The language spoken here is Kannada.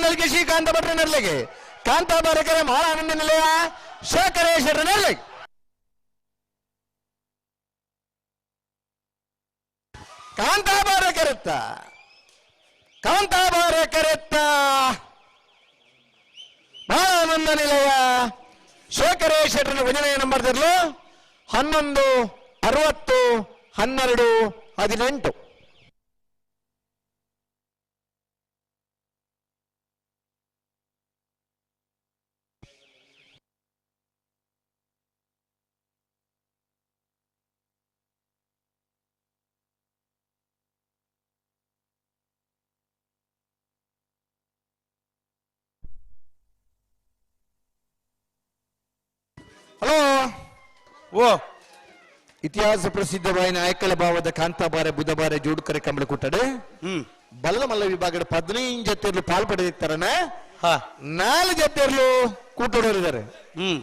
ಭಾಗ್ಯಶ್ರೀ ಶ್ರೀಕಾಂತ ಭಟ್ರ ನೆರಳಿಗೆ ಕಾಂತಾಬಾರಕೆರೆ ಮಹಾನಂದ ನಿಲಯ. ಶೇಖರೇಶ್ವರ ನೆರಳಿಗೆ ಕಾಂತಾಬಾರ ಕೆರೆತ್ತ. ಕಾಂತಾಬಾರ ಕೆರೆತ್ತ. ಮಹಾನಂದ ನಿಲಯ. ಶೇಖರೇಶ್ವರನ ವಿನಯ ನಂಬರ್ ತರಲು ಹನ್ನೊಂದು ಅರವತ್ತು ಹನ್ನೆರಡು ಹದಿನೆಂಟು. ಓ. ಇತಿಹಾಸ ಪ್ರಸಿದ್ಧವಾಗಿ ನಾಯಕಳ ಭಾವದ ಕಾಂತಾಬಾರೆ ಬುಧಬಾರೆ ಜೋಡುಕರೆ ಕಂಬಳ ಕೊಟ್ಟಡೆ ಹ್ಮ್. ಬಲ್ಲದ ಮಲ್ಲ ವಿಭಾಗದ ಪದಿನೈದು ಜೊತೆಯಲ್ಲೂ ಪಾಲ್ಪಡೆದಿರ್ತಾರನ? ಹಾ. ನಾಲ್ಕು ಜೊತೆಯಲ್ಲೂ ಕೂಟೋಡರಿದ್ದಾರೆ ಹ್ಮ್.